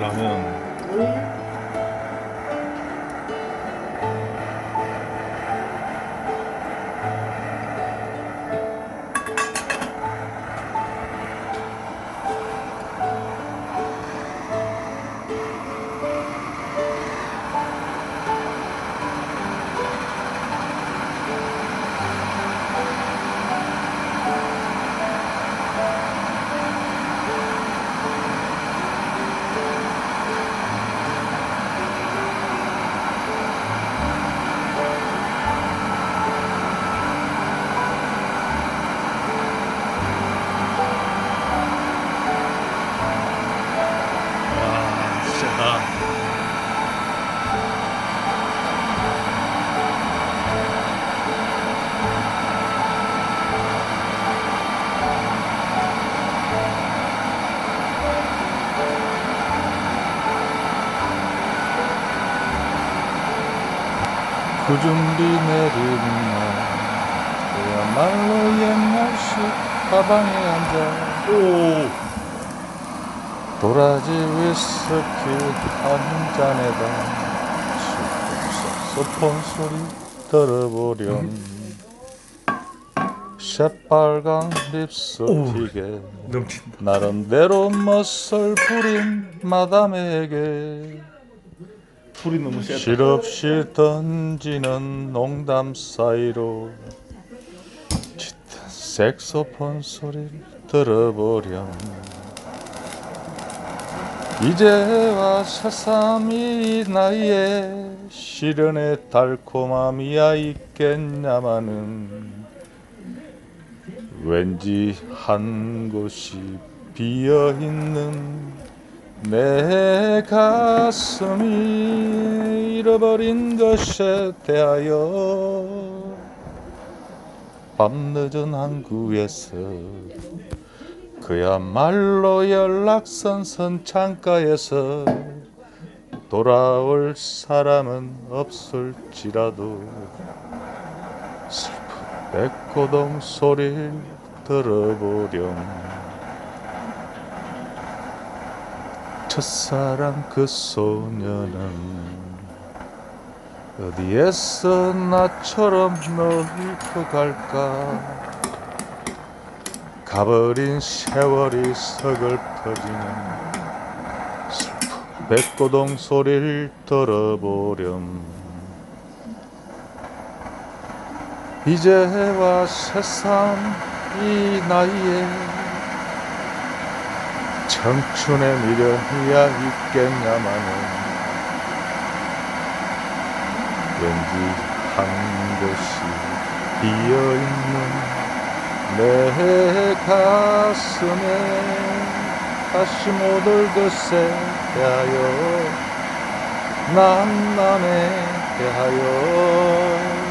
라면. 구준비 내리는 날 그야말로 옛날식 가방에 앉아 오, 도라지 위스키 한 잔에다 색소폰 소리 들어보렴. 새빨간 립스틱에 넘친다. 나름대로 멋을 부린 마담에게 불이 너무 세다. 실없이 던지는 농담 사이로 짙은 색소폰 소리를 들어보렴 이제와 새삼이 나이에 시련의 달콤함이야 있겠냐마는 왠지 한 곳이 비어있는 내 가슴이 잃어버린 것에 대하여 밤늦은 항구에서 그야말로 연락선 선 창가에서 돌아올 사람은 없을지라도 슬픈 백고동 소리를 들어보렴 첫사랑 그 소녀는 어디에서 나처럼 널고 갈까? 가버린 세월이 서글퍼지는 백고동 소리를 들어보렴. 이제와 새삼 이 나이에 청춘의 미련이야 있겠냐마는. 왠지 한 곳이 비어있는 내 가슴에 다시 못올 것에 대하여 난 남에 대하여